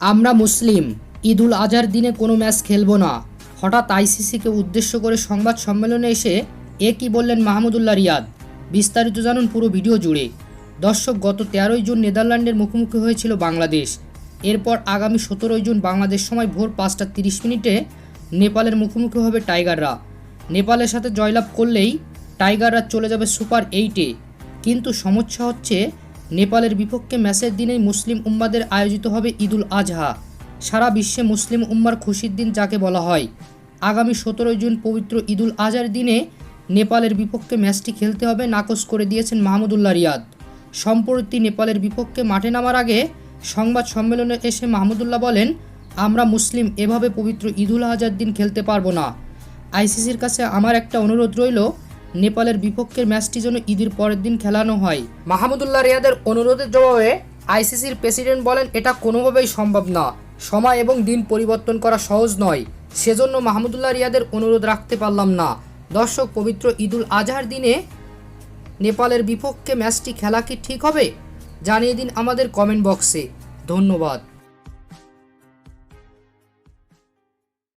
আমরা মুসলিম, ঈদুল আজহার দিনে কোনো ম্যাচ খেলব না। হঠাৎ আইসিসিকে উদ্দেশ্য করে সংবাদ সম্মেলনে এসে এ কি বললেন মাহমুদুল্লাহ রিয়াদ? বিস্তারিত জানুন পুরো ভিডিও জুড়ে। দর্শক, গত তেরোই জুন নেদারল্যান্ডের মুখোমুখি হয়েছিল বাংলাদেশ। এরপর আগামী সতেরোই জুন বাংলাদেশ সময় ভোর পাঁচটা তিরিশ মিনিটে নেপালের মুখোমুখি হবে টাইগাররা। নেপালের সাথে জয়লাভ করলেই টাইগাররা চলে যাবে সুপার এইটে। কিন্তু সমস্যা হচ্ছে নেপালের বিপক্ষে ম্যাচের দিনেই মুসলিম উম্মাদের আয়োজিত হবে ঈদুল আজহা। সারা বিশ্বে মুসলিম উম্মার খুশির দিন যাকে বলা হয়। আগামী সতেরোই জুন পবিত্র ঈদুল আজহার দিনে নেপালের বিপক্ষে ম্যাচটি খেলতে হবে নাকচ করে দিয়েছেন মাহমুদুল্লাহ রিয়াদ। সম্প্রতি নেপালের বিপক্ষে মাঠে নামার আগে সংবাদ সম্মেলনে এসে মাহমুদুল্লাহ বলেন, আমরা মুসলিম, এভাবে পবিত্র ঈদুল আজহার দিন খেলতে পারব না। আইসিসির কাছে আমার একটা অনুরোধ রইল নেপালের বিপক্ষের ম্যাচটি যেন ঈদের পরের দিন খেলানো হয়। মাহমুদুল্লাহ রিয়াদের অনুরোধের জবাবে আইসিসির প্রেসিডেন্ট বলেন, এটা কোনোভাবেই সম্ভব না। সময় এবং দিন পরিবর্তন করা সহজ নয়। সেজন্য মাহমুদুল্লাহ রিয়াদের অনুরোধ রাখতে পারলাম না। দর্শক, পবিত্র ঈদুল আজহার দিনে নেপালের বিপক্ষে ম্যাচটি খেলা কি ঠিক হবে? জানিয়ে দিন আমাদের কমেন্ট বক্সে। ধন্যবাদ।